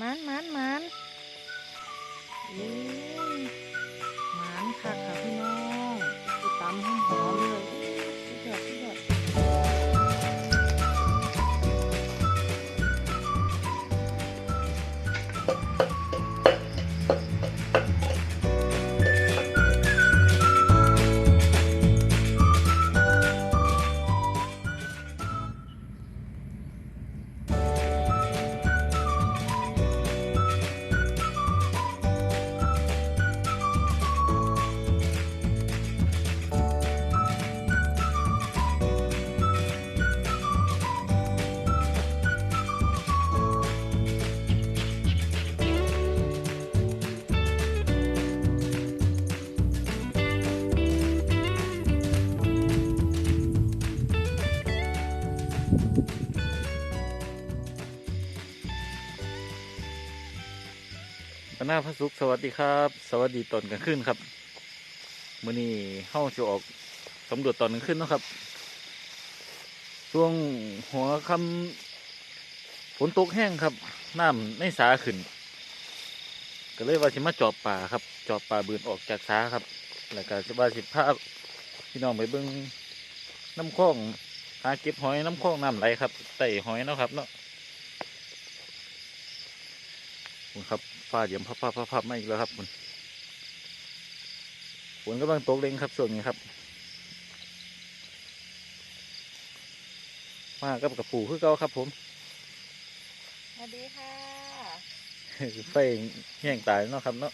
มันมันมัน คณะพระสุขสวัสดีครับ สวัสดีตอนกลางคืนครับมื้อนี้เฮาจะออกสำรวจตอนกลางคืนเนาะครับ ช่วงหัวค่ำฝนตกแห้งครับน้ำในสาขึ้น ก็เลยว่าสิมาจอบป่าครับ จอบป่าบืนออกจากสาครับ แล้วก็สิว่าสิพาพี่น้องไปเบิ่งน้ำคลองหาเก็บหอยน้ำคลองน้ำไหลครับไต่หอยเนาะครับเนาะครับ ฟ้าเดี๋ยวพับพับพับพับมาอีกแล้วครับคุณฝนกำลังตกเร่งครับช่วงนี้ครับมากับกระปูคือเก่าครับ ผมสวัสดีค่ะไฟแห้งตายเนาะครับเนาะ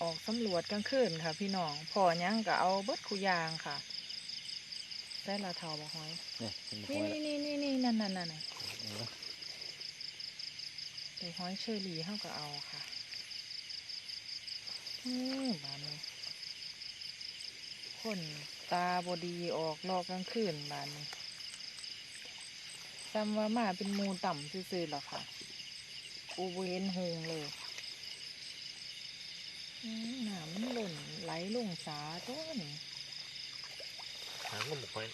ออกสำรวจกลางคืนค่ะ พี่น้องพอหยังก็เอาเบิดคูยางค่ะ ได้ละเท่าบ่หอยเนี่ยเป็นนี่หอยนี่นี่นี่นี่นั่นนั่นนั่นน่ะละไปหอยเชอรี่เฮาก็เอาค่ะอืมบานนี้คนตาบดีออกรอกกลางคืนบานนี้จำว่ามาเป็นหมูต่ำซื่อๆหรอค่ะอูบเห็นหงเลยอืมน้ำมันหล่นไหลลงสาตัวนี่หางงมหอย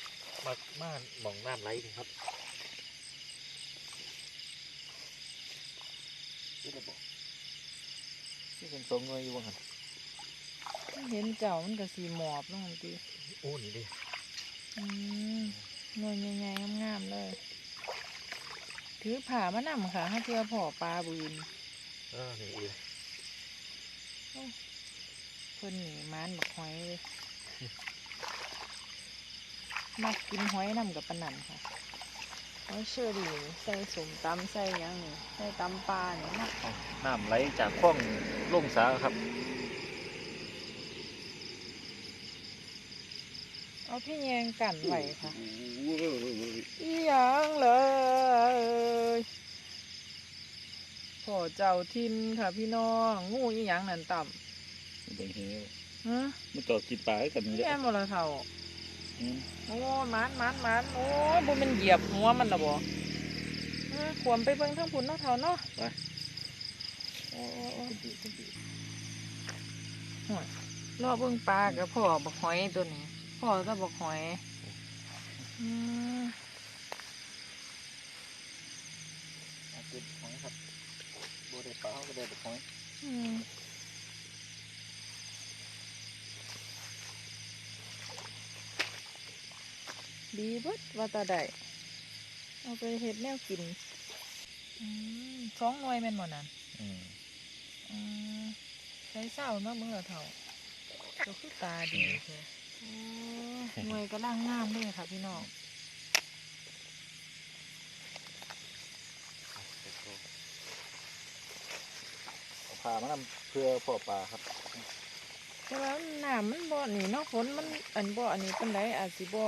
มากมากมองน้ำไหลนี่ครับนี่ระบอกนี่เป็นตัวเงยอยู่บ้างครับเห็นเจ้ามันก็สีหมอบลงทีโอ้นี่ดิอืมหน่วยใหญ่ๆงามๆเลย ถือผ่ามานำค่ะให้เพื่อพ่อปลาบืนเออนี่อีกเพิ่นหนีมานบักหอยเลย มักกินหอยนำกับปานนันค่ะหอยเชอรี่ใส่สมตำใส่หยังนี่ใส่ตำปลาเนี่ยมักน้ำไหลจากคลองลงสาครับเอาพี่แยงกันไว้ค่ะอีหยังเลยพ่อเจ้าทินค่ะพี่น้องงูอีหยังนั่นต่เบิ่งเหี้ยำฮะมาจอดกินปลาให้กันนี่แหแม่ละนบ่ละเท่าอืม โอ้มันมันมันโอ้บ่แมันเหยียบหัวมันละบ่เอขวมไปเบิ่งทั้งพุ่นเนาะเท่าเนาะไปโอ้รอเบิ่งปลากับพ่อบักหอยตัวนี้ พ่อตะบักหอยอืมเก็บหอยครับบัวได้ปลาเขาก็ได้แต่หอยอืม ดีเบิดว่าแตาได้เอาไปเฮ็ดแนวกินอืมสองหน่วยแม่นบ่นั่นอืมอืมใช้เศร้าเนาะมึงละเท่าก็คือตาดีเชียวโอ้หน่วยก็ล่างงามเลยค่ะพี่น้องเอาพามานำเพื่อพ่อปลาครับแต่ว่าน้ำมันบ่นี่เนาะฝนมันอันบ่อันนี้เป็นไรอาจสิบ่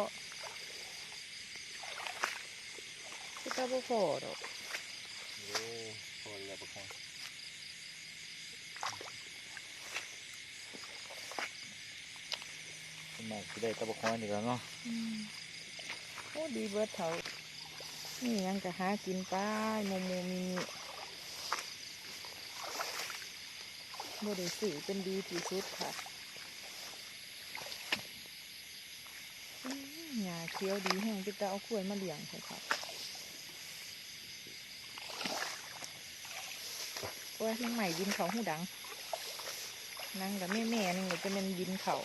คือตาบ่พอดอกโอ้พอแล้วปลาหอยขึ้นมาสิได้แตะปลาหอยนี่แล้วเนาะอืมโอ้ดีเบิดเท่านี่ยังก็หากินไปโมโมมีบ่ได้สื่อเป็นดีที่สุดค่ะอืมหญ้าเคี้ยวดีแห้งจะจะเอากล้วยมาเลี้ยงใช่ค่ะ โอ้ยยังใหม่ยินเขาหูดังนั่งกับแม่แม่นี่จะเป็นยินเขา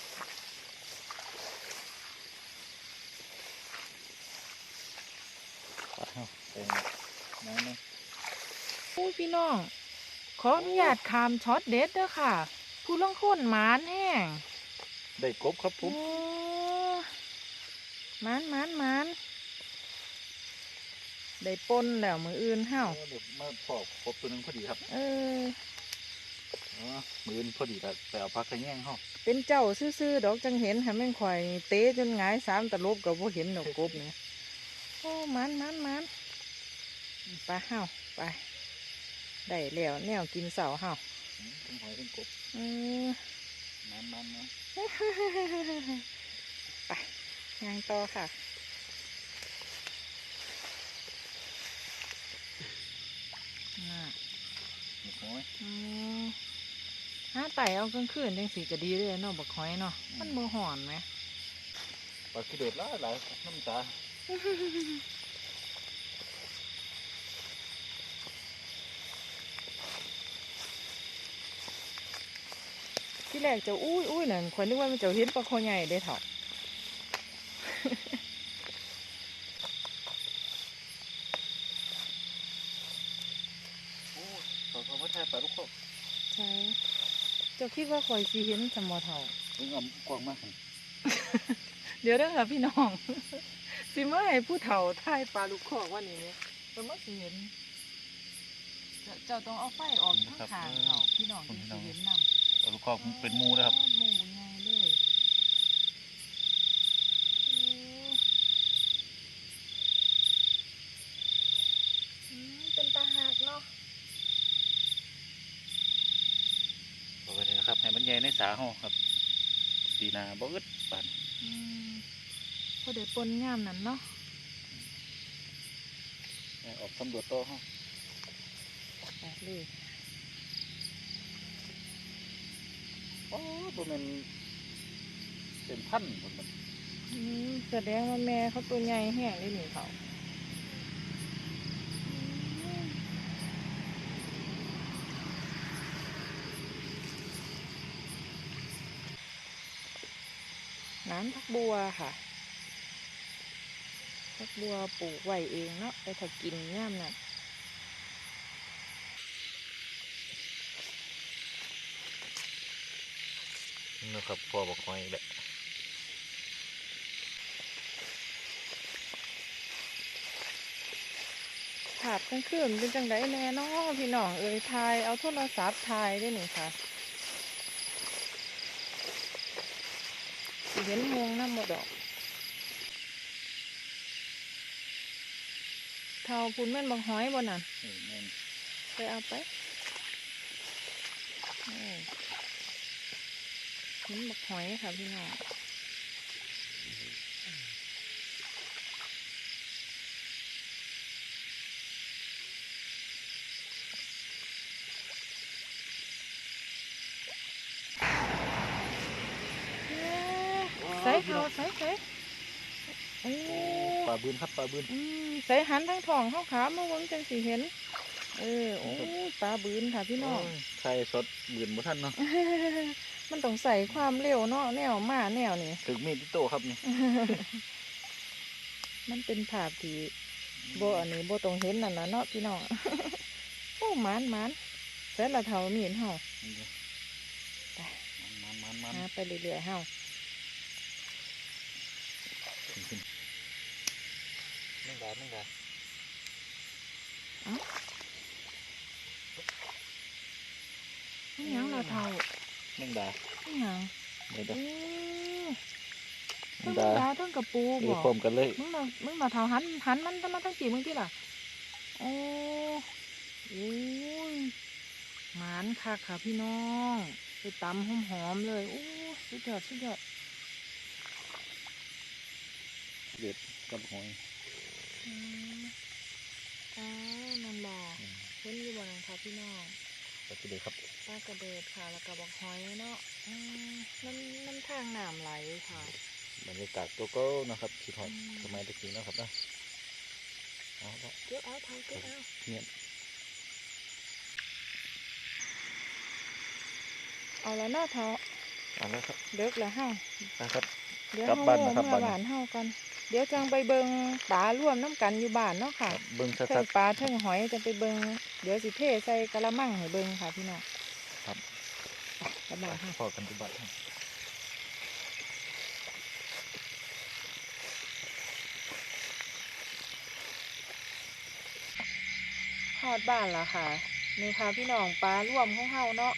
ไปเอาเป็นน้ำนะอู้พี่น้อง ขออนุญาตคามช็อตเด็ดเด้อค่ะ ผู้ล่องคนหมานแห้ง ได้กบครับผมโอ้มานมานมาน ได้ปนแล้วมืออื่นเฮ้าโอ้เดี๋ยวมาพอกกบตัวหนึงพอดีครับ เอออ๋อมือนพอดีแล้วไปเอาพักกระแยงห้องเป็นเจ้าซื่อๆดอกจังเห็นค่ะแม่งข่อยเตะจนหงายสามตลบกับบ่เห็นดอกกบเนี่ยโอ้หมันหมันหมันไปเฮาไปได้แล้วแนวกินเสาเฮาทั้งหอยทั้งกบเออมันมันๆนะไปย่างต่อค่ะน่ะ หมูหอยอืมหาไต่เอากลางคืนจังสีก็ดีเลยเนาะบักหอยเนาะมันบ่ห่อนไหมปลาขี้เดือดหลายหลายน้ำตาที่แรกเจะอุ้ยอุ้ยนั่นข่อยนึกว่ามันเจะเห็นปลาคอใหญ่ได้เถอะ โอ้เขาเขาไม่ใช่ปลาลูกโคก ใช่ เจ้าคิดว่าข่อยสิเห็นสมอเถามึงเอากว้างมากเดี๋ยวเด้อค่ะพี่น้อง สิเมื่อให้ผู้เฒ่าถ่ายปลาลูกคอกว่านี่เนี่ยเพิ่นมาสิเห็น เจ้าเจ้าต้องเอาไฟออกทางข้างเขาพี่น้องจึงสิเห็นนำปลาลูกโคกมันเป็นหมูนะครับ หมูใหญ่เลยโอ้อืมเป็นตาหักเนาะ เอาไปเลยนะครับ ให้มันใหญ่ในสาห้องครับปีหนาบ่อึดปานอืมพอได้ปนงามนั่นเนาะให้ออกสำรวจโต๊ะห้องไปเลยโอ้บ่แม่นเป็นพันหมดมันอืมแสดงว่าแม่เขาตัวใหญ่แห้งได้หนิเขา น้ำพักบัวค่ะพักบัวปลูกไว้เองเนาะไปถ้ากินย่ามนั่นนะครับพอบอกหอยแหละภาพกลางคืนเป็นจังไดแน่เนาะพี่น้องเอ่ยทายเอาโทรศัพท์ทายได้หนิค่ะ เห็นหงน้ำหมดดอกเท่าพุ่นแม่นบังหอยบ่นั่นเออแม่นไปเอาไปโอ้เห็นบักหอยค่ะพี่น้องเย้ใส่ เขาใส่ใส่โอ้ปลาบืนครับปลาบืนอืมใส่หันทั้งท้องเข้าขามาเบิ่งจังสิเห็น เออโอ้ปลาบืนค่ะพี่น้องโยใส่สดบืนบ่ทันเนาะมันต้องใส่ความเร็วเนาะแนวมาแนวนี่ถึงมีดที่โตครับนี่มันเป็นภาพที่โบอันนี้โบต้องเห็นนั่นนะเนาะพี่น้องโอ้หมันหมันเสร็จละเท่ามีเห็นเฮานี่เด้อไปมันมันมันหาไปเรื่อยๆเฮา นึ่งดานึ่งดานี่หยังละเท่านึ่งดานี่หยังเดี๋ยวเด้อโอ้นึ่ทั้งงดาดาวทั้งกระปูเดี๋ยวบ่พร้อมกันเลยมึงมามึงมาเท่าหันหันมันตั้งมาทั้งกี่มึงที่ล่ะโอ้โอ้ยหมานคักค่ะพี่น้องไปตำหอมๆเลยโอ้สุดยอดสุดยอด เด็ดกับหอยอืมอ๋อนั่นบ่อืมเห็นอยู่บ่นั่นค่ะพี่น้องก็สิเด็ดครับปลากระเดิดค่ะ แล้วก็บอกหอยเนาะอืมมันมันทางน้ำไหลค่ะบรรยากาศโกโก้นะครับคิดฮอดสมัยตะกี้เนาะครับเนาะเอาละเก็บเอาเท่าเก็บเอาเนี่ยเอาแล้วเนาะเท่าเอาละครับเลิกแล้วเฮานะครับเดี๋ยวกลับเฮาบ้านเมื่นะครับอบ้านบ้านเฮาก่อน เดี๋ยวจังไปเบิงปลาร่วมน้ำกันอยู่บ้านเนาะค่ะครับเบิ้งชัเทิดงปลาเทิงหอยจะไปเบิงเดี๋ยวสิเทใส่กะละมังให้เบิงค่ะพี่น้องๆครับกระบาค่ะพอกันที่บ้านครับฮอดบ้านและค่ะ นี่ค่ะพี่น้องปลาร่วมของเฮาเนาะ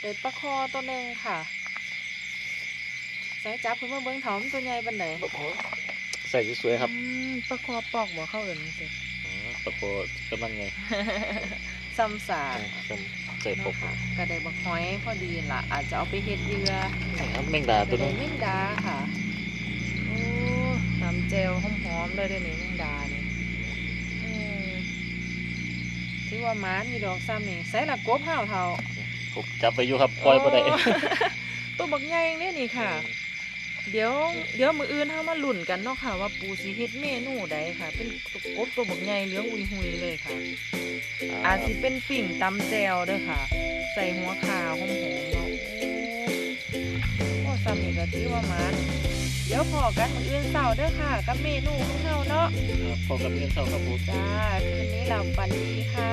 เด็ดปลาคอตัวหนึ่งค่ะ ใส่จับคุณมาเบิ้งถอมนตัวใหญ่บันไดใส่สวยๆครับอืมปลาคอปอกบ่เข้าเอินสิอ๋อตะโกกำลังไงซ้ำสาดใส่ปกเนาะค่ะก็ได้บักหอยพอดีล่ะ อาจจะเอาไปเฮ็ดเรือครับแมงดาตัวก็นึได้งแมงดาค่ะโอ้ตำเจลหอมๆเลยเด้อนี่แมงดานี่อืมถือว่าหมานมีดอกซ้ำนี่ใส่ละกบเฮาเท่าผมจับไปอยู่ครับปล่อยไปได้โตัวบักใหญ่เนี่ยนี่ค่ะ เดี๋ยวเดี๋ยวมืออื่นเฮามาลุ่นกันเนาะค่ะ ว่าปูสิเฮ็ดเมนูใดค่ะ เป็นกบตัวบักใหญ่เหลืองอุยหุยเลยค่ะ อาจสิเป็นปิ่งตำแจวเด้อค่ะ ใส่หัวขาวหอมๆเนาะโอ้ซ้ำนี่ก็ถือว่ามันเดี๋ยวพอกันมืออื่นเสาร์เด้อค่ะ กับเมนูของเฮาเนาะพอกับเงินเท่าครับผมจ้าคืนนี้หลับฝันดีค่ะ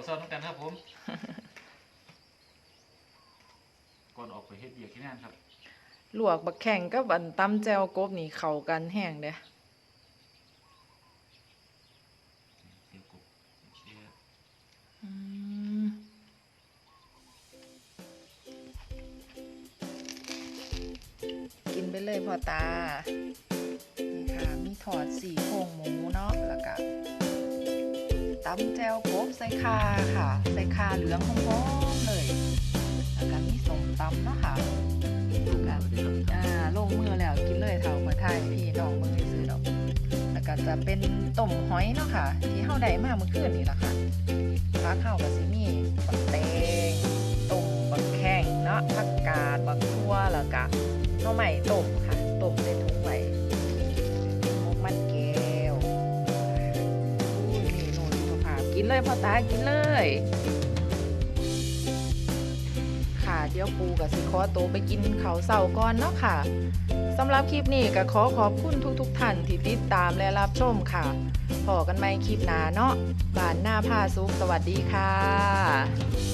มากินข้าวซอยน้ำกันครับผมก่อนออกไปเฮ็ดเบียร์ที่นั่นครับลวกบักแข่งกับอันตำแจวกบนี่เข้ากันแห้งเด้เดี๋ยวกบเชียร์อืมกินไปเลยพ่อตา นี่ค่ะ มีถอดสีโครงหมูเนาะแล้วก็ ตำแจวกบใส่คาค่ะ ใส่คาเหลืองหอมๆเลยแล้วก็มีสมตำเนาะค่ะดูกันดีครับอ่าลงมือแล้วกินเลยเท่าขอไทยพี่น้องมือซื้อดอกแล้วก็จะเป็นต้มหอยเนาะค่ะ ที่เฮาได้มาเมื่อคืนนี่ล่ะค่ะผักเฮาก็สิมีบักแตงต้มบักแข้งเนาะผักกาดบักทั่วแล้วก็หน่อไม้ต้ม พ่อตากินเลย ค่ะเดี๋ยวปูกับสิขอตัวไปกินเขาเสาก่อนเนาะค่ะสำหรับคลิปนี้ก็ขอขอบคุณทุกๆท่านที่ติดตามและรับชมค่ะพอกันไหมคลิปหน้าเนาะบานหน้าผ้าซุกสวัสดีค่ะ